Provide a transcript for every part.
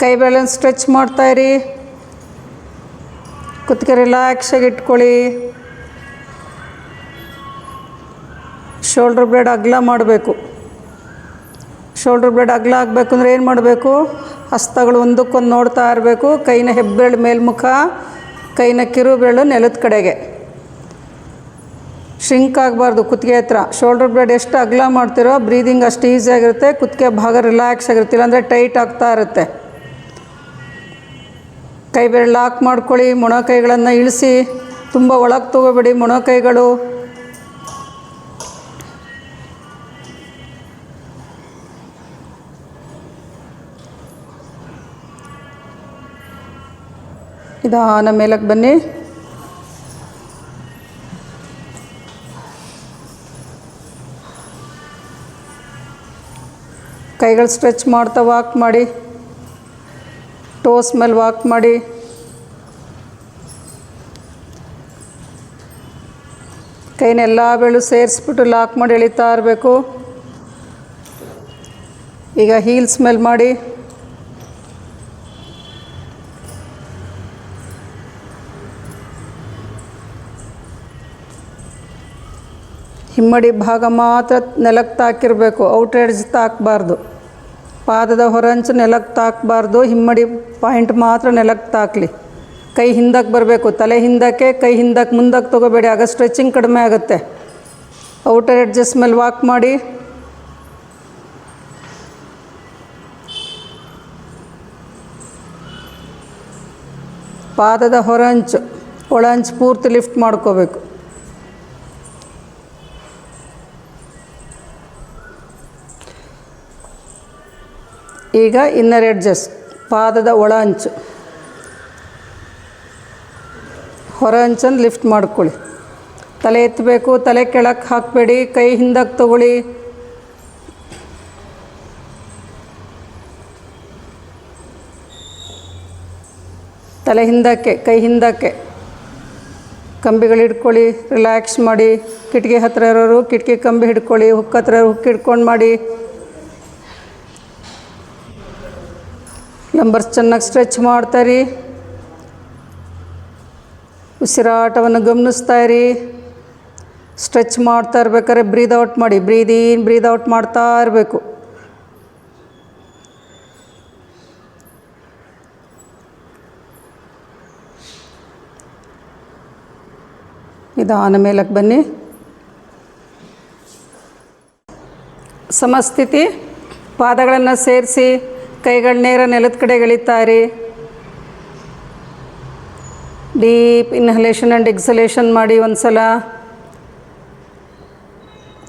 ಕೈ ಬೆರಳನ್ನು ಸ್ಟ್ರೆಚ್ ಮಾಡ್ತಾಯಿರಿ ಕುತ್ತಿಗೆ ರಿಲ್ಯಾಕ್ಸಾಗಿ ಇಟ್ಕೊಳ್ಳಿ. ಶೋಲ್ಡ್ರ್ ಬ್ಲೇಡ್ ಅಗಲ ಮಾಡಬೇಕು. ಶೋಲ್ಡ್ರ್ ಬ್ಲೇಡ್ ಅಗಲ ಆಗಬೇಕು ಅಂದರೆ ಏನು ಮಾಡಬೇಕು? ಹಸ್ತಗಳು ಒಂದಕ್ಕೊಂದು ನೋಡ್ತಾ ಇರಬೇಕು. ಕೈನ ಹೆಬ್ಬೆರಳು ಮೇಲ್ಮುಖ, ಕೈನ ಕಿರು ಬೆರಳು ನೆಲದ ಕಡೆಗೆ. ಶ್ರಿಂಕ್ ಆಗಬಾರ್ದು ಕುತ್ತಿಗೆ ಹತ್ರ. ಶೋಲ್ಡರ್ ಬ್ಲೇಡ್ ಎಷ್ಟು ಅಗಲ ಮಾಡ್ತಿರೋ ಬ್ರೀದಿಂಗ್ ಅಷ್ಟು ಈಸಿಯಾಗಿರುತ್ತೆ ಕುತ್ತಿಗೆ ಭಾಗ ರಿಲ್ಯಾಕ್ಸ್ ಆಗಿರುತ್ತೆ. ಇಲ್ಲಾಂದರೆ ಟೈಟ್ ಆಗ್ತಾ ಇರುತ್ತೆ. ಕೈ ಬೆರಳು ಮಾಡ್ಕೊಳ್ಳಿ, ಮೊಣಕೈಗಳನ್ನು ಇಳಿಸಿ, ತುಂಬ ಒಳಗೆ ತಗೋಬೇಡಿ ಮೊಣಕೈಗಳು. ನಿಧಾನ ಮೇಲಕ್ಕೆ ಬನ್ನಿ. ಕೈಗಳು ಸ್ಟ್ರೆಚ್ ಮಾಡ್ತಾ ವಾಕ್ ಮಾಡಿ, ಟೋಸ್ ಮೇಲೆ ವಾಕ್ ಮಾಡಿ. ಕೈನೆಲ್ಲ ಬೆಳು ಸೇರಿಸ್ಬಿಟ್ಟು ಲಾಕ್ ಮಾಡಿ ಎಳಿತಾ ಇರಬೇಕು. ಈಗ ಹೀಲ್ ಸ್ಮೆಲ್ ಮಾಡಿ. ಹಿಮ್ಮಡಿ ಭಾಗ ಮಾತ್ರ ನೆಲಕ್ಕೆ ತಾಕಿರಬೇಕು ಔಟ್ ಎಡ್ಜ್ ತಾಕಬಾರ್ದು. ಪಾದದ ಹೊರಂಚು ನೆಲಕ್ಕೆ ತಾಕಬಾರ್ದು, ಹಿಮ್ಮಡಿ ಪಾಯಿಂಟ್ ಮಾತ್ರ ನೆಲಕ್ಕೆ ತಾಕಲಿ. ಕೈ ಹಿಂದಕ್ಕೆ ಬರಬೇಕು, ತಲೆ ಹಿಂದಕ್ಕೆ, ಕೈ ಹಿಂದಕ್ಕೆ ಮುಂದಕ್ಕೆ ತೊಗೋಬೇಡಿ, ಆಗ ಸ್ಟ್ರೆಚಿಂಗ್ ಕಡಿಮೆ ಆಗುತ್ತೆ. ಔಟರ್ ಎಡ್ಜಸ್ ಮೇಲೆ ವಾಕ್ ಮಾಡಿ. ಪಾದದ ಹೊರಂಚು ಒಳಂಚು ಪೂರ್ತಿ ಲಿಫ್ಟ್ ಮಾಡ್ಕೋಬೇಕು. ಈಗ ಇನ್ನರ್ ಎಡ್ಜಸ್ ಪಾದದ ಒಳ ಅಂಚು ಹೊರ ಹಂಚಂದು ಲಿಫ್ಟ್ ಮಾಡ್ಕೊಳ್ಳಿ. ತಲೆ ಎತ್ತಬೇಕು, ತಲೆ ಕೆಳಕ್ಕೆ ಹಾಕಬೇಡಿ, ಕೈ ಹಿಂದಕ್ಕೆ ತಗೊಳ್ಳಿ. ತಲೆ ಹಿಂದಕ್ಕೆ, ಕೈ ಹಿಂದಕ್ಕೆ. ಕಂಬಿಗಳು ಹಿಡ್ಕೊಳ್ಳಿ ರಿಲ್ಯಾಕ್ಸ್ ಮಾಡಿ. ಕಿಟಕಿ ಹತ್ತಿರ ಇರೋರು ಕಿಟಕಿ ಕಂಬಿ ಹಿಡ್ಕೊಳ್ಳಿ ಹುಕ್ಕ ಹತ್ರ ಹುಕ್ ಹಿಡ್ಕೊಂಡು ಮಾಡಿ. ನಂಬರ್ಸ್ ಚೆನ್ನಾಗಿ ಸ್ಟ್ರೆಚ್ ಮಾಡ್ತಾಯಿರಿ ಉಸಿರಾಟವನ್ನು ಗಮನಿಸ್ತಾ ಇರಿ. ಸ್ಟ್ರೆಚ್ ಮಾಡ್ತಾ ಇರ್ಬೇಕಾದ್ರೆ ಬ್ರೀದ್ ಔಟ್ ಮಾಡಿ, ಬ್ರೀದ್ ಇನ್, ಬ್ರೀದ್ ಔಟ್ ಮಾಡ್ತಾ ಇರಬೇಕು. ಇದಾನ ಮೇಲಕ್ಕೆ ಬನ್ನಿ. ಸಮಸ್ಥಿತಿ, ಪಾದಗಳನ್ನು ಸೇರಿಸಿ, ಕೈಗಳ ನೇರ ನೆಲದ ಕಡೆ ಎಳಿತಾರಿ ಡೀಪ್ ಇನ್ಹಲೇಷನ್ ಆ್ಯಂಡ್ ಎಕ್ಸಲೇಷನ್ ಮಾಡಿ ಒಂದು ಸಲ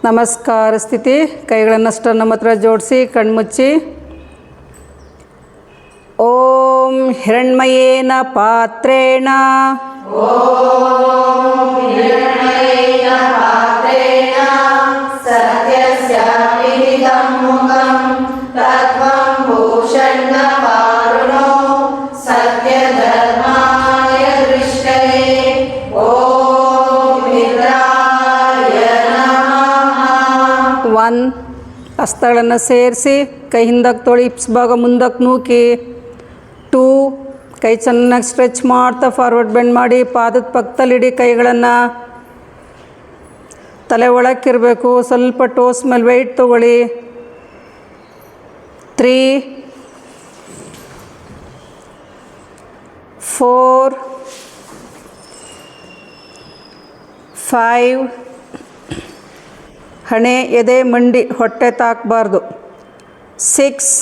ನಮಸ್ಕಾರ ಸ್ಥಿತಿ. ಕೈಗಳನ್ನಷ್ಟು ನಮ್ಮ ಹತ್ರ ಜೋಡಿಸಿ ಕಣ್ಮುಚ್ಚಿ ಓಂ ಹಿರಣ್ಮಯೇನ ಪಾತ್ರೇಣ. ಒನ್ ಹಸ್ತಗಳನ್ನು ಸೇರಿಸಿ ಕೈ ಹಿಂದಕ್ಕೆ ತೊಳಿ, ಇಪ್ಸ್ ಭಾಗ ಮುಂದಕ್ಕೆ ನೂಕಿ. ಟೂ, ಕೈ ಚೆನ್ನಾಗಿ ಸ್ಟ್ರೆಚ್ ಮಾಡ್ತಾ, ಫಾರ್ವರ್ಡ್ ಬೆಂಡ್ ಮಾಡಿ, ಪಾದದ ಪಕ್ಕದಲ್ಲಿಡಿ ಕೈಗಳನ್ನು. ತಲೆ ಒಳಕ್ಕಿರಬೇಕು, ಸ್ವಲ್ಪ ಟೋಸ್ ಮೇಲೆ ವೆಯ್ಟ್ ತೊಗೊಳ್ಳಿ. ತ್ರೀ, ಫೋರ್, ಫೈವ್ ಹಣೆ ಎದೆ ಮಂಡಿ ಹೊಟ್ಟೆ ತಾಕಬಾರ್ದು. ಸಿಕ್ಸ್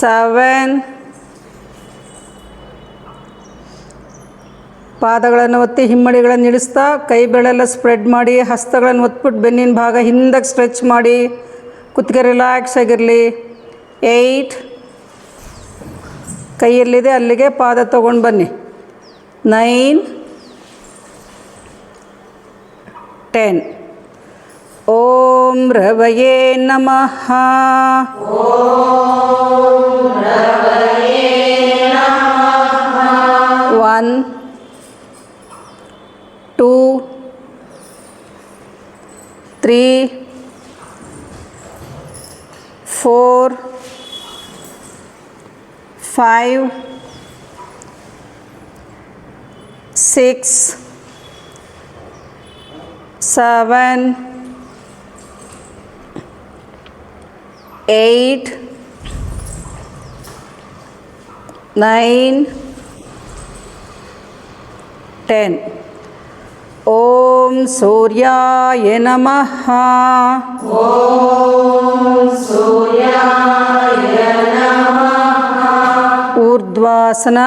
ಸೆವೆನ್ ಪಾದಗಳನ್ನು ಒತ್ತಿ ಹಿಮ್ಮಡಿಗಳನ್ನು ಇಳಿಸ್ತಾ ಕೈ ಬೆಳೆಲ್ಲ ಸ್ಪ್ರೆಡ್ ಮಾಡಿ ಹಸ್ತಗಳನ್ನು ಒತ್ಬಿಟ್ಟು ಬೆನ್ನಿನ ಭಾಗ ಹಿಂದಕ್ಕೆ ಸ್ಟ್ರೆಚ್ ಮಾಡಿ. ಕುತ್ತಿಗೆ ರಿಲ್ಯಾಕ್ಸ್ ಆಗಿರಲಿ. ಏಯ್ಟ್ ಕೈಯಲ್ಲಿದೆ ಅಲ್ಲಿಗೆ ಪಾದ ತೊಗೊಂಡು ಬನ್ನಿ. ನೈನ್ ಟೆನ್ ಓಂ ರವಯೇ ನಮಃ one two three four five six seven eight nine ten ಓಂ ಸೂರ್ಯಾಯ ನಮಃ ಊರ್ಧ್ವಾಸನ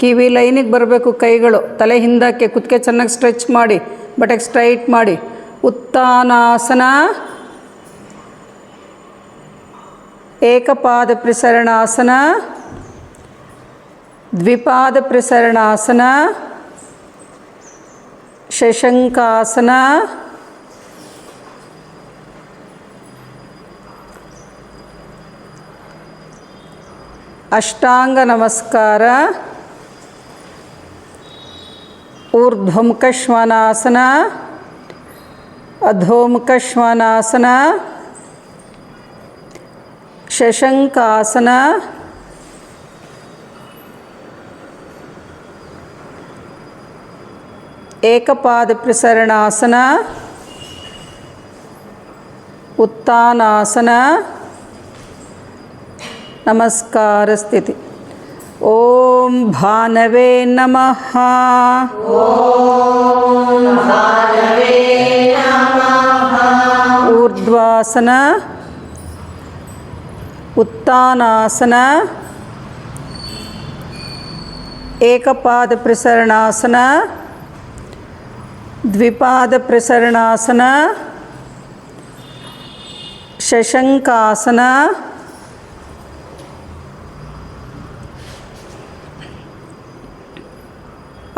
ಕಿವಿ ಲೈನಿಗೆ ಬರಬೇಕು ಕೈಗಳು. ತಲೆ ಹಿಂದಕ್ಕೆ ಕುತ್ತಿಗೆ ಚೆನ್ನಾಗಿ ಸ್ಟ್ರೆಚ್ ಮಾಡಿ. ಬಟೆಗೆ ಸ್ಟ್ರೈಟ್ ಮಾಡಿ. ಉತ್ತಾನಾಸನ. ಏಕಪಾದ ಪ್ರಸರಣಾಸನ. ದ್ವಿಪಾದ ಪ್ರಸರಣಾಸನ. ಶಶಂಕಾಸನ. ಅಷ್ಟಾಂಗ ನಮಸ್ಕಾರ. ಊರ್ಧ್ವಮುಖ ಶ್ವಾನಾಸನ ಅಧೋಮುಖ ಶ್ವಾನಾಸನ ಶಶಂಕಾಸನ ಏಕಪಾದ ಪ್ರಸರಣಾಸನ ಉತ್ತಾನಾಸನ ನಮಸ್ಕಾರ ಸ್ಥಿತಿ ಓಂ ಭಾನವೇ ನಮಃ ಊರ್ಧ್ವಾಸನ ಉತ್ತಾನಾಸನ ಏಕಪಾದ ಪ್ರಸರಣಾಸನ ದ್ವಿಪಾದ ಪ್ರಸರಣಾಸನ ಶಶಂಕಾಸನ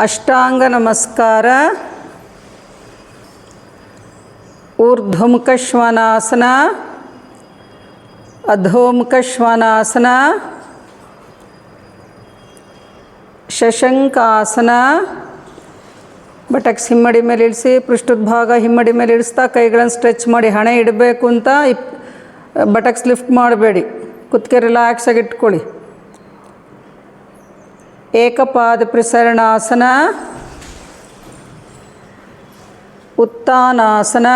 ಅಷ್ಟಾಂಗ ನಮಸ್ಕಾರ. ಊರ್ಧ್ವಮುಖ ಶ್ವಾನಾಸನ ಅಧೋಮುಖ ಶ್ವಾನಾಸನ ಶಶಂಕಾಸನ. ಬಟಕ್ಸ್ ಹಿಮ್ಮಡಿ ಮೇಲೆ ಇಳಿಸಿ, ಪೃಷ್ಠದ ಭಾಗ ಹಿಮ್ಮಡಿ ಮೇಲೆ ಇಳಿಸ್ತಾ ಕೈಗಳನ್ನು ಸ್ಟ್ರೆಚ್ ಮಾಡಿ ಹಣೆ ಇಡಬೇಕು ಅಂತ ಬಟಕ್ಸ್ ಲಿಫ್ಟ್ ಮಾಡಬೇಡಿ. ಕುತ್ತಿಗೆ ರಿಲ್ಯಾಕ್ಸಾಗಿ ಇಟ್ಕೊಳ್ಳಿ. ಏಕಪಾದ ಪ್ರಸರಣಾಸನ ಉತ್ಥಾನಾಸನ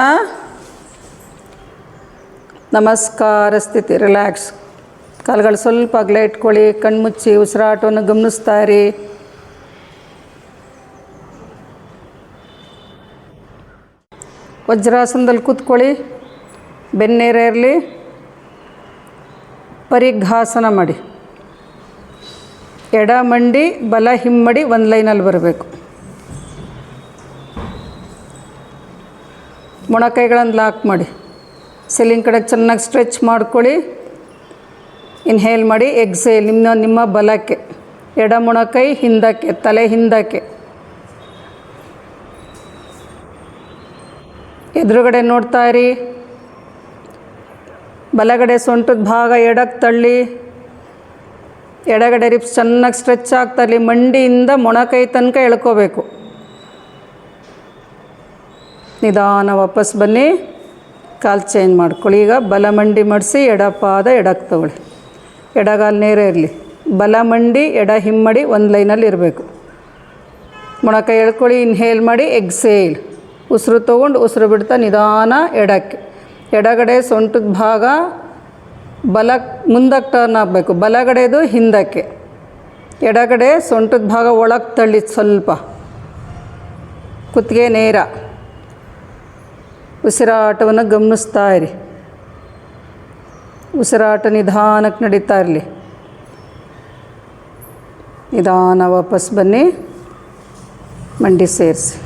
ನಮಸ್ಕಾರ ಸ್ಥಿತಿ, ರಿಲ್ಯಾಕ್ಸ್. ಕಾಲುಗಳು ಸ್ವಲ್ಪ ಅಗಲ ಇಟ್ಕೊಳ್ಳಿ, ಕಣ್ಮುಚ್ಚಿ, ಉಸಿರಾಟವನ್ನು ಗಮನಿಸ್ತಾ ಇರಿ ವಜ್ರಾಸನದಲ್ಲಿ ಕೂತ್ಕೊಳ್ಳಿ, ಬೆನ್ನೇರ ಇರಲಿ. ಪರಿಘಾಸನ ಮಾಡಿ. ಎಡ ಮಂಡಿ ಬಲ ಹಿಮ್ಮಡಿ ಒಂದು ಲೈನಲ್ಲಿ ಬರಬೇಕು. ಮೊಣಕೈಗಳನ್ನು ಲಾಕ್ ಮಾಡಿ. ಸೆಲಿಂಗ್ ಕಡೆ ಚೆನ್ನಾಗಿ ಸ್ಟ್ರೆಚ್ ಮಾಡ್ಕೊಳ್ಳಿ. ಇನ್ಹೇಲ್ ಮಾಡಿ, ಎಕ್ಸೇಲ್, ನಿಮ್ಮ ನಿಮ್ಮ ಬಲಕ್ಕೆ. ಎಡ ಮೊಣಕೈ, ಹಿಂದಕ್ಕೆ, ತಲೆ ಹಿಂದಕ್ಕೆ. ಎದುರುಗಡೆ ನೋಡ್ತಾ ಇರಿ. ಬಲಗಡೆ ಸೊಂಟದ ಭಾಗ ಎಡಕ್ಕೆ ತಳ್ಳಿ. ಎಡಗಡೆ ರಿಪ್ಸ್ ಚೆನ್ನಾಗಿ ಸ್ಟ್ರೆಚ್ ಆಗ್ತಾ ಇರಲಿ, ಮಂಡಿಯಿಂದ ಮೊಣಕೈ ತನಕ ಎಳ್ಕೋಬೇಕು. ನಿಧಾನ ವಾಪಸ್ ಬನ್ನಿ. ಕಾಲು ಚೇಂಜ್ ಮಾಡ್ಕೊಳ್ಳಿ. ಈಗ ಬಲ ಮಂಡಿ ಮಡಿಸಿ ಎಡಪಾದ ಎಡಕ್ಕೆ ತಗೊಳ್ಳಿ. ಎಡಗಾಲು ನೇರ ಇರಲಿ. ಬಲ ಮಂಡಿ, ಎಡ ಹಿಮ್ಮಡಿ ಒಂದು ಲೈನಲ್ಲಿ ಇರಬೇಕು. ಮೊಣಕೈ ಎಳ್ಕೊಳ್ಳಿ, ಇನ್ಹೇಲ್ ಮಾಡಿ, ಎಕ್ಸೇಲ್. ಉಸಿರು ತೊಗೊಂಡು ಉಸಿರು ಬಿಡ್ತಾ ನಿಧಾನ ಎಡಕ್ಕೆ. ಎಡಗಡೆ ಸೊಂಟದ ಭಾಗ ಬಲ ಮುಂದಕ್ಕೆ ಟರ್ನ್ ಆಗಬೇಕು. ಬಲಗಡೆದು ಹಿಂದಕ್ಕೆ. ಎಡಗಡೆ ಸೊಂಟದ ಭಾಗ ಒಳಗೆ ತಳ್ಳಿ ಸ್ವಲ್ಪ. ಕುತ್ತಿಗೆ ನೇರ. ಉಸಿರಾಟವನ್ನು ಗಮನಿಸ್ತಾ ಇರಿ. ಉಸಿರಾಟ ನಿಧಾನಕ್ಕೆ ನಡೀತಾ ಇರಲಿ. ನಿಧಾನ ವಾಪಸ್ ಬನ್ನಿ. ಮಂಡಿ ಸೇರಿಸಿ.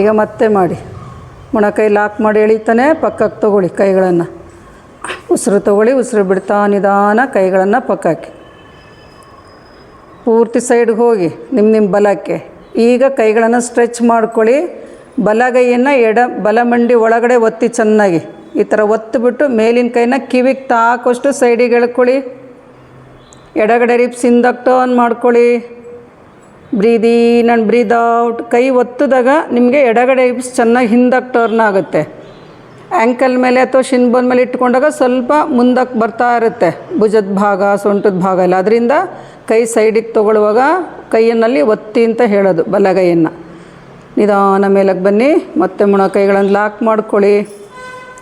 ಈಗ ಮತ್ತೆ ಮಾಡಿ. ಮೊಣಕೈ ಲಾಕ್ ಮಾಡಿ ಎಳಿತಾನೆ, ಪಕ್ಕಕ್ಕೆ ತಗೊಳ್ಳಿ ಕೈಗಳನ್ನು. ಉಸಿರು ತಗೊಳ್ಳಿ, ಉಸಿರು ಬಿಡ್ತಾ ನಿಧಾನ ಕೈಗಳನ್ನು ಪಕ್ಕಕ್ಕೆ ಪೂರ್ತಿ ಸೈಡ್ಗೆ ಹೋಗಿ ನಿಮ್ಮ ನಿಮ್ಮ ಬಲಕ್ಕೆ. ಈಗ ಕೈಗಳನ್ನು ಸ್ಟ್ರೆಚ್ ಮಾಡ್ಕೊಳ್ಳಿ. ಬಲಗೈಯನ್ನು ಎಡ ಬಲಮಂಡಿ ಒಳಗಡೆ ಒತ್ತಿ ಚೆನ್ನಾಗಿ. ಈ ಥರ ಒತ್ತಿಬಿಟ್ಟು ಮೇಲಿನ ಕೈನ ಕಿವಿಗೆ ತಾಕೋಷ್ಟು ಸೈಡಿಗೆ ಎಳ್ಕೊಳ್ಳಿ. ಎಡಗಡೆ ರಿಪ್ಸ್ ಹಿಂದಕ್ಕೆ ಟರ್ನ್ ಮಾಡ್ಕೊಳ್ಳಿ. Breathe and breathe out. ಕೈ ಒತ್ತಿದಾಗ ನಿಮಗೆ ಎಡಗಡೆ ರಿಪ್ಸ್ ಚೆನ್ನಾಗಿ ಹಿಂದಕ್ಕೆ ಟರ್ನ್ ಆಗುತ್ತೆ. ಆ್ಯಂಕಲ್ ಮೇಲೆ ಅಥವಾ ಶಿನ್ಬೋನ್ ಮೇಲೆ ಇಟ್ಕೊಂಡಾಗ ಸ್ವಲ್ಪ ಮುಂದಕ್ಕೆ ಬರ್ತಾ ಇರುತ್ತೆ. ಭುಜದ ಭಾಗ, ಸೊಂಟದ ಭಾಗ ಎಲ್ಲ. ಅದರಿಂದ ಕೈ ಸೈಡಿಗೆ ತೊಗೊಳ್ಳುವಾಗ ಕೈಯಲ್ಲಿ ಒತ್ತಿ ಅಂತ ಹೇಳೋದು, ಬಲಗೈಯನ್ನು. ನಿಧಾನ ಮೇಲಕ್ಕೆ ಬನ್ನಿ. ಮತ್ತೆ ಮೊಣಕೈಗಳನ್ನು ಲಾಕ್ ಮಾಡ್ಕೊಳ್ಳಿ.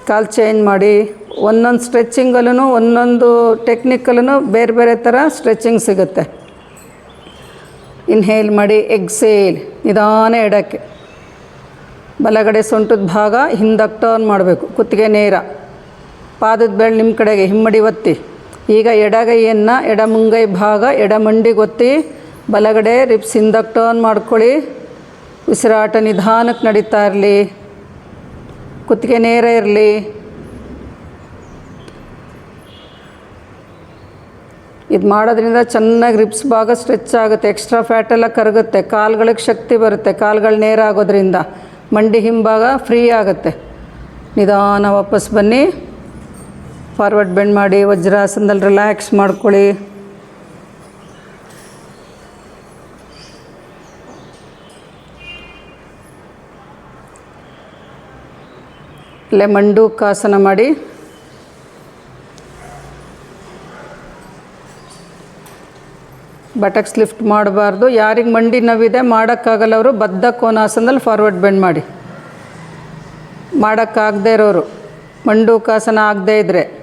ಕಾಲು ಚೇಂಜ್ ಮಾಡಿ. ಒಂದೊಂದು ಸ್ಟ್ರೆಚ್ಚಿಂಗಲ್ಲೂ ಒಂದೊಂದು ಟೆಕ್ನಿಕಲ್ಲೂ ಬೇರೆ ಬೇರೆ ಥರ ಸ್ಟ್ರೆಚಿಂಗ್ ಸಿಗುತ್ತೆ. ಇನ್ಹೇಲ್ ಮಾಡಿ ಎಕ್ಸೇಲ್ ನಿಧಾನ ಎಡಕ್ಕೆ. ಬಲಗಡೆ ಸೊಂಟದ ಭಾಗ, ಹಿಂದಕ್ಕೆ ಟರ್ನ್ ಮಾಡಬೇಕು. ಕುತ್ತಿಗೆ ನೇರ. ಪಾದದ ಬೆಳೆ ನಿಮ್ಮ ಕಡೆಗೆ, ಹಿಮ್ಮಡಿ ಒತ್ತಿ. ಈಗ ಎಡಗೈಯನ್ನು ಎಡ ಮುಂಗೈ ಭಾಗ ಎಡ ಮಂಡಿಗೆ ಒತ್ತಿ. ಬಲಗಡೆ ರಿಪ್ಸ್ ಹಿಂದಕ್ಕೆ ಟರ್ನ್ ಮಾಡ್ಕೊಳ್ಳಿ. ಉಸಿರಾಟ ನಿಧಾನಕ್ಕೆ ನಡೀತಾ ಇರಲಿ. ಕುತ್ತಿಗೆ ನೇರ ಇರಲಿ. ಇದು ಮಾಡೋದ್ರಿಂದ ಚೆನ್ನಾಗಿ ರಿಪ್ಸ್ ಭಾಗ ಸ್ಟ್ರೆಚ್ ಆಗುತ್ತೆ. ಎಕ್ಸ್ಟ್ರಾ ಫ್ಯಾಟೆಲ್ಲ ಕರಗುತ್ತೆ. ಕಾಲುಗಳಿಗೆ ಶಕ್ತಿ ಬರುತ್ತೆ. ಕಾಲುಗಳು ನೇರ ಆಗೋದ್ರಿಂದ. ಮಂಡಿ ಹಿಂಭಾಗ ಫ್ರೀ ಆಗುತ್ತೆ. ನಿಧಾನ ವಾಪಸ್ ಬನ್ನಿ. ಫಾರ್ವರ್ಡ್ ಬೆಂಡ್ ಮಾಡಿ, ವಜ್ರಾಸನದಲ್ಲಿ ರಿಲ್ಯಾಕ್ಸ್ ಮಾಡ್ಕೊಳ್ಳಿ. ಇಲ್ಲೇ ಮಂಡೂಕಾಸನ ಮಾಡಿ. ಬಟಕ್ಸ್ ಲಿಫ್ಟ್ ಮಾಡಬಾರ್ದು. ಯಾರಿಗೆ ಮಂಡಿ ನೋವಿದೆ ಮಾಡೋಕ್ಕಾಗಲ್ಲ ಅವರು. ಬದ್ಧ ಕೋನಾಸನದಲ್ಲಿ ಫಾರ್ವರ್ಡ್ ಬೆಂಡ್ ಮಾಡಿ. ಮಾಡೋಕ್ಕಾಗದೇ ಇರೋರು. ಮಂಡೂಕಾಸನ ಆಗದೇ ಇದ್ದರೆ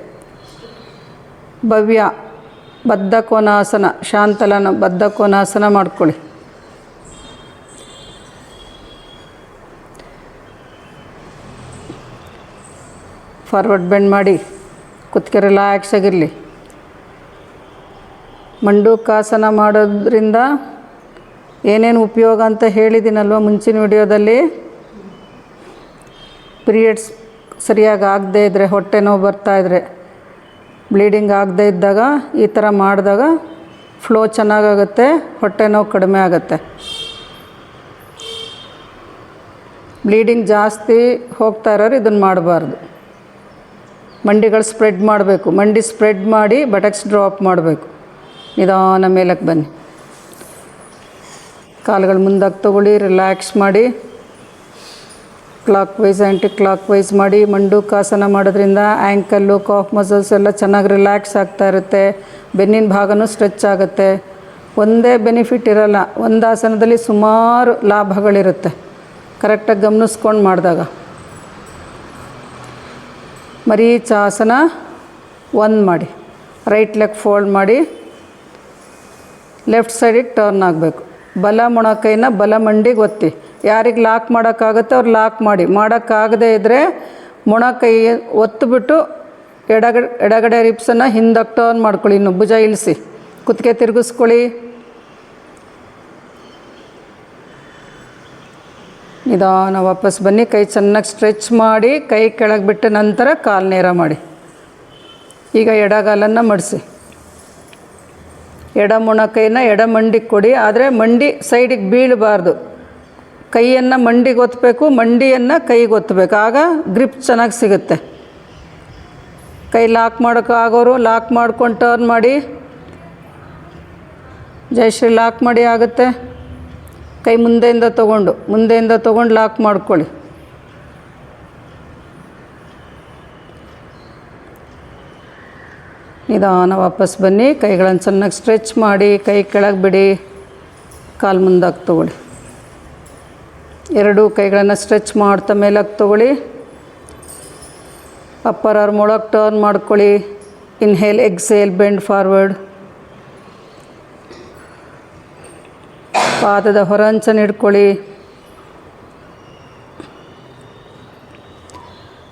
ಭವ್ಯ, ಬದ್ಧ ಕೋನಾಸನ, ಶಾಂತಲನ ಬದ್ಧ ಕೋನಾಸನ ಮಾಡ್ಕೊಳ್ಳಿ. ಫಾರ್ವರ್ಡ್ ಬೆಂಡ್ ಮಾಡಿ. ಕುತ್ಕೆ ರಿಲ್ಯಾಕ್ಸ್ ಆಗಿರಲಿ. ಮಂಡೂಕಾಸನ ಮಾಡೋದ್ರಿಂದ ಏನೇನು ಉಪಯೋಗ ಅಂತ ಹೇಳಿದ್ದೀನಲ್ವ ಮುಂಚಿನ ವಿಡಿಯೋದಲ್ಲಿ? ಪಿರಿಯಡ್ಸ್ ಸರಿಯಾಗಿ ಆಗದೇ ಇದ್ದರೆ ಹೊಟ್ಟೆ ನೋವು ಬರ್ತಾಯಿದ್ರೆ ಬ್ಲೀಡಿಂಗ್ ಆಗದೇ ಇದ್ದಾಗ, ಈ ಥರ ಮಾಡಿದಾಗ ಫ್ಲೋ ಚೆನ್ನಾಗಾಗುತ್ತೆ, ಹೊಟ್ಟೆ ನೋವು ಕಡಿಮೆ ಆಗುತ್ತೆ. ಬ್ಲೀಡಿಂಗ್ ಜಾಸ್ತಿ ಹೋಗ್ತಾ ಇರೋರು ಇದನ್ನು ಮಾಡಬಾರ್ದು. ಮಂಡಿಗಳು ಸ್ಪ್ರೆಡ್ ಮಾಡಬೇಕು. ಮಂಡಿ ಸ್ಪ್ರೆಡ್ ಮಾಡಿ ಬಟಕ್ಸ್ ಡ್ರಾಪ್ ಮಾಡಬೇಕು. ನಿಧಾನ ಮೇಲಕ್ಕೆ ಬನ್ನಿ. ಕಾಲುಗಳು ಮುಂದಕ್ಕೆ ತಗೊಳ್ಳಿ ರಿಲ್ಯಾಕ್ಸ್ ಮಾಡಿ. Clockwise anticlockwise ಮಾಡಿ ಮಂಡೂಕಾಸನ ಮಾಡೋದ್ರಿಂದ ಆ್ಯಂಕಲ್ಲು ಕಾಫ್ ಮಸಲ್ಸ್ ಎಲ್ಲ ಚೆನ್ನಾಗಿ ರಿಲ್ಯಾಕ್ಸ್ ಆಗ್ತಾ ಇರುತ್ತೆ. ಬೆನ್ನಿನ ಭಾಗನೂ ಸ್ಟ್ರೆಚ್ ಆಗುತ್ತೆ. ಒಂದೇ ಬೆನಿಫಿಟ್ ಇರಲ್ಲ. ಒಂದು ಆಸನದಲ್ಲಿ ಸುಮಾರು ಲಾಭಗಳಿರುತ್ತೆ. ಕರೆಕ್ಟಾಗಿ ಗಮನಿಸ್ಕೊಂಡು ಮಾಡಿದಾಗ. ಮರೀಚಾಸನ ಒಂದು ಮಾಡಿ. ರೈಟ್ ಲೆಗ್ ಫೋಲ್ಡ್ ಮಾಡಿ. ಲೆಫ್ಟ್ ಸೈಡಿಗೆ ಟರ್ನ್ ಆಗಬೇಕು. ಬಲ ಮೊಣಕೈನ ಬಲ ಮಂಡಿಗೆ ಒತ್ತಿ. ಯಾರಿಗೆ ಲಾಕ್ ಮಾಡೋಕ್ಕಾಗುತ್ತೆ ಅವ್ರು ಲಾಕ್ ಮಾಡಿ. ಮಾಡೋಕ್ಕಾಗದೇ ಇದ್ದರೆ ಮೊಣಕೈ ಒತ್ತುಬಿಟ್ಟು ಎಡಗಡೆ ಎಡಗಡೆ ರಿಪ್ಸನ್ನು ಹಿಂದಕ್ಕೆ ಟರ್ನ್ ಮಾಡ್ಕೊಳ್ಳಿ. ಇನ್ನು ಭುಜ ಇಳಿಸಿ. ಕುತ್ತಿಗೆ ತಿರುಗಿಸ್ಕೊಳ್ಳಿ. ನಿಧಾನ ವಾಪಸ್ ಬನ್ನಿ. ಕೈ ಚೆನ್ನಾಗಿ ಸ್ಟ್ರೆಚ್ ಮಾಡಿ, ಕೈ ಕೆಳಗೆ ಬಿಟ್ಟ ನಂತರ ಕಾಲು ನೇರ ಮಾಡಿ. ಈಗ ಎಡಗಾಲನ್ನು ಮಡಿಸಿ. ಎಡ ಮೊಣಕೈನ ಎಡ ಮಂಡಿಗೆ ಕೊಡಿ, ಆದರೆ ಮಂಡಿ ಸೈಡಿಗೆ ಬೀಳಬಾರ್ದು. ಕೈಯನ್ನು ಮಂಡಿಗೆ ಒತ್ತಬೇಕು ಮಂಡಿಯನ್ನು ಕೈಗೆ ಒತ್ತಬೇಕು ಆಗ ಗ್ರಿಪ್ ಚೆನ್ನಾಗಿ ಸಿಗುತ್ತೆ. ಕೈ ಲಾಕ್ ಮಾಡೋಕೆ ಆಗೋರು ಲಾಕ್ ಮಾಡ್ಕೊಂಡು ಟರ್ನ್ ಮಾಡಿ. ಜಯಶ್ರೀ ಲಾಕ್ ಮಾಡಿ ಆಗುತ್ತೆ. ಕೈ ಮುಂದೆಯಿಂದ ತೊಗೊಂಡು ಮುಂದೆಯಿಂದ ತೊಗೊಂಡು ಲಾಕ್ ಮಾಡ್ಕೊಳ್ಳಿ. ನಿಧಾನ ವಾಪಸ್ ಬನ್ನಿ, ಕೈಗಳನ್ನು ಚೆನ್ನಾಗಿ ಸ್ಟ್ರೆಚ್ ಮಾಡಿ, ಕೈ ಕೆಳಗೆ ಬಿಡಿ, ಕಾಲು ಮುಂದಾಗಿ ತೊಗೊಳ್ಳಿ. ಎರಡೂ ಕೈಗಳನ್ನು ಸ್ಟ್ರೆಚ್ ಮಾಡ್ತಾ ಮೇಲಾಗಿ ತೊಗೊಳ್ಳಿ. ಅಪ್ಪರ್ ಆರ್ ಒಳಗೆ ಟರ್ನ್ ಮಾಡ್ಕೊಳ್ಳಿ. ಇನ್ಹೇಲ್ ಎಕ್ಸೇಲ್ ಬೆಂಡ್ ಫಾರ್ವರ್ಡ್ ಪಾದದ ಹೊರಂಚನ ಹಿಡ್ಕೊಳ್ಳಿ.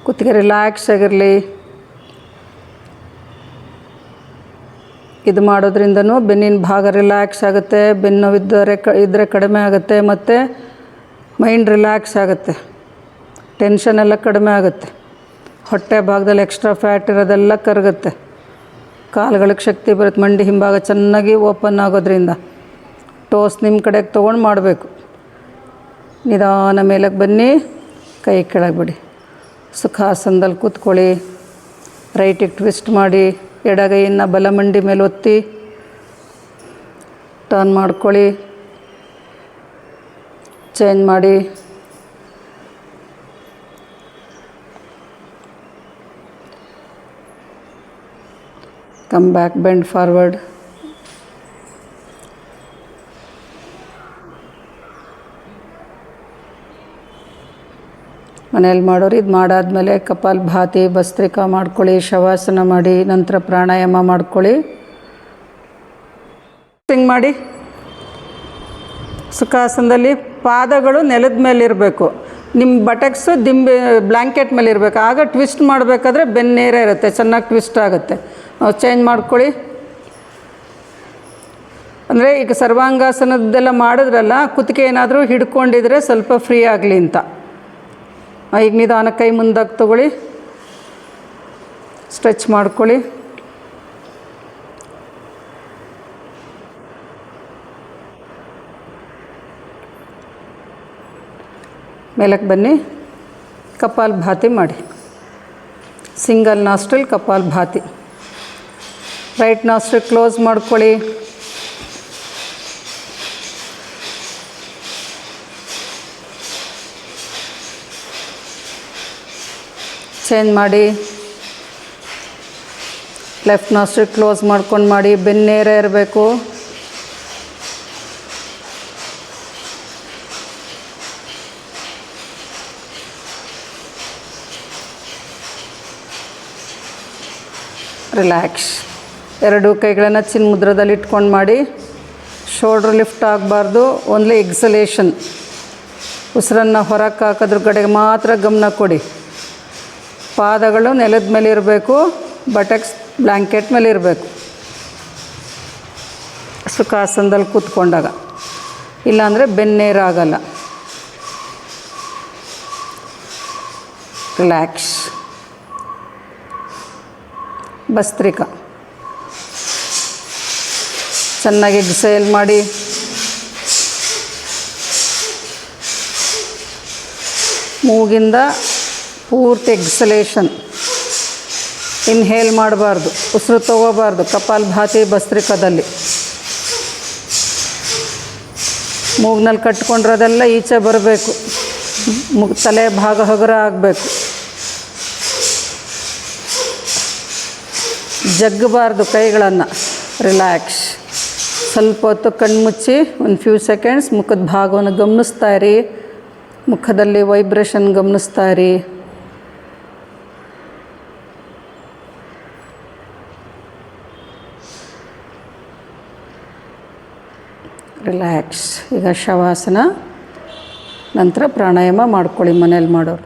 ಕುತ್ತಿಗೆ ರಿಲ್ಯಾಕ್ಸ್ ಆಗಿರಲಿ. ಇದು ಮಾಡೋದ್ರಿಂದನೂ ಬೆನ್ನಿನ ಭಾಗ ರಿಲ್ಯಾಕ್ಸ್ ಆಗುತ್ತೆ ಬೆನ್ನು ಇದ್ದರೆ ಕ ಇದ್ದರೆ ಕಡಿಮೆ ಆಗುತ್ತೆ ಮತ್ತು ಮೈಂಡ್ ರಿಲ್ಯಾಕ್ಸ್ ಆಗುತ್ತೆ. ಟೆನ್ಷನ್ ಎಲ್ಲ ಕಡಿಮೆ ಆಗುತ್ತೆ. ಹೊಟ್ಟೆ ಭಾಗದಲ್ಲಿ ಎಕ್ಸ್ಟ್ರಾ ಫ್ಯಾಟ್ ಇರೋದೆಲ್ಲ ಕರಗುತ್ತೆ. ಕಾಲುಗಳಿಗೆ ಶಕ್ತಿ ಬರುತ್ತೆ, ಮಂಡಿ ಹಿಂಭಾಗ ಚೆನ್ನಾಗಿ ಓಪನ್ ಆಗೋದ್ರಿಂದ. ಟೋಸ್ ನಿಮ್ಮ ಕಡೆಗೆ ತೊಗೊಂಡು ಮಾಡಬೇಕು. ನಿಧಾನ ಮೇಲಕ್ಕೆ ಬನ್ನಿ, ಕೈ ಕೆಳಗೆ ಬಿಡಿ. ಸುಖಾಸನದಲ್ಲಿ ಕೂತ್ಕೊಳ್ಳಿ. ರೈಟಿಗೆ ಟ್ವಿಸ್ಟ್ ಮಾಡಿ. ಎಡಗೈಯನ್ನು ಬಲಮಂಡಿ ಮೇಲೆ ಒತ್ತಿ ಟರ್ನ್ ಮಾಡ್ಕೊಳ್ಳಿ. ಚೇಂಜ್ ಮಾಡಿ. ಕಮ್ ಬ್ಯಾಕ್ ಬೆಂಡ್ ಫಾರ್ವರ್ಡ್ ಮನೇಲಿ ಮಾಡೋರು ಇದು ಮಾಡಾದಮೇಲೆ ಕಪಾಲ್ ಭಾತಿ, ಭಸ್ತ್ರಿಕಾ ಮಾಡ್ಕೊಳ್ಳಿ, ಶವಾಸನ ಮಾಡಿ, ನಂತರ ಪ್ರಾಣಾಯಾಮ ಮಾಡ್ಕೊಳ್ಳಿ. ಹಿಂಗೆ ಮಾಡಿ. ಸುಖಾಸನದಲ್ಲಿ ಪಾದಗಳು ನೆಲದ ಮೇಲೆ ಇರಬೇಕು. ನಿಮ್ಮ ಬಟಕ್ಸು ದಿಂಬೆ ಬ್ಲ್ಯಾಂಕೆಟ್ ಮೇಲೆ ಇರಬೇಕು. ಆಗ ಟ್ವಿಸ್ಟ್ ಮಾಡಬೇಕಾದ್ರೆ ಬೆನ್ನೇರ ಇರುತ್ತೆ, ಚೆನ್ನಾಗಿ ಟ್ವಿಸ್ಟ್ ಆಗುತ್ತೆ. ಚೇಂಜ್ ಮಾಡ್ಕೊಳ್ಳಿ. ಅಂದರೆ ಈಗ ಸರ್ವಾಂಗಾಸನದ್ದೆಲ್ಲ ಮಾಡಿದ್ರಲ್ಲ, ಕುತ್ತಿಗೆ ಏನಾದರೂ ಹಿಡ್ಕೊಂಡಿದ್ರೆ ಸ್ವಲ್ಪ ಫ್ರೀ ಆಗಲಿ ಅಂತ. ಈಗ ನಿಧಾನ ಕೈ ಮುಂದಾಗಿ ತಗೊಳ್ಳಿ. ಸ್ಟ್ರೆಚ್ ಮಾಡ್ಕೊಳ್ಳಿ. ಮೇಲಕ್ಕೆ ಬನ್ನಿ. ಕಪಾಲ್ ಭಾತಿ ಮಾಡಿ. Single nostril, kapalbhati. Right nostril close ಮಾಡ್ಕೊಳ್ಳಿ. ಚೇಂಜ್ ಮಾಡಿ ಲೆಫ್ಟ್ ನಾಸ್ಟ್ರಿ ಕ್ಲೋಸ್ ಮಾಡ್ಕೊಂಡು ಮಾಡಿ ಬೆನ್ನೇರೇ ಇರಬೇಕು. ರಿಲ್ಯಾಕ್ಸ್ ಎರಡು ಕೈಗಳನ್ನು ಚಿನ್ ಮುದ್ರದಲ್ಲಿ ಇಟ್ಕೊಂಡು ಮಾಡಿ ಶೋಲ್ಡ್ರ್ ಲಿಫ್ಟ್ ಆಗಬಾರ್ದು ಓನ್ಲಿ ಎಕ್ಸಲೇಷನ್ ಉಸಿರನ್ನು ಹೊರಕ್ಕೆ ಹಾಕೋದ್ರ ಕಡೆಗೆ ಮಾತ್ರ ಗಮನ ಕೊಡಿ. ಪಾದಗಳು ನೆಲದ ಮೇಲೆ ಇರಬೇಕು, ಬಟಕ್ಸ್ ಬ್ಲ್ಯಾಂಕೆಟ್ ಮೇಲೆ ಇರಬೇಕು. ಸುಖಾಸನದಲ್ಲಿ ಕೂತ್ಕೊಂಡಾಗ. ಇಲ್ಲಾಂದರೆ ಬೆನ್ನೇರಾಗಲ್ಲ. ರಿಲ್ಯಾಕ್ಸ್. ಭಸ್ತ್ರಿಕಾ. ಚೆನ್ನಾಗಿ ಎಕ್ಸೈಲ್ ಮಾಡಿ. ಮೂಗಿಂದ ಪೂರ್ತಿ ಎಕ್ಸಲೇಷನ್ ಇನ್ಹೇಲ್ ಮಾಡಬಾರ್ದು, ಉಸಿರು ತಗೋಬಾರ್ದು, ಕಪಾಲ್ ಭಾತಿ ಬಸ್ತ್ರಿಕದಲ್ಲಿ ಮೂಗ್ನಲ್ಲಿ ಕಟ್ಕೊಂಡಿರೋದೆಲ್ಲ ಈಚೆ ಬರಬೇಕು. ಮುಗ್ ತಲೆ ಭಾಗ ಹಗುರ ಆಗಬೇಕು. ಜಗ್ಗಬಾರ್ದು ಕೈಗಳನ್ನು. ರಿಲ್ಯಾಕ್ಸ್ ಸ್ವಲ್ಪ ಹೊತ್ತು ಕಣ್ಣು ಮುಚ್ಚಿ, ಒಂದು ಫ್ಯೂ ಸೆಕೆಂಡ್ಸ್ ಮುಖದ ಭಾಗವನ್ನು ಗಮನಿಸ್ತಾ ಇರಿ. ಮುಖದಲ್ಲಿ ವೈಬ್ರೇಷನ್ ಗಮನಿಸ್ತಾ ಇರಿ. ರಿಲ್ಯಾಕ್ಸ್ ಈಗ ಶವಾಸನ ನಂತರ ಪ್ರಾಣಾಯಾಮ ಮಾಡ್ಕೊಳ್ಳಿ ಮನೇಲಿ ಮಾಡೋರು.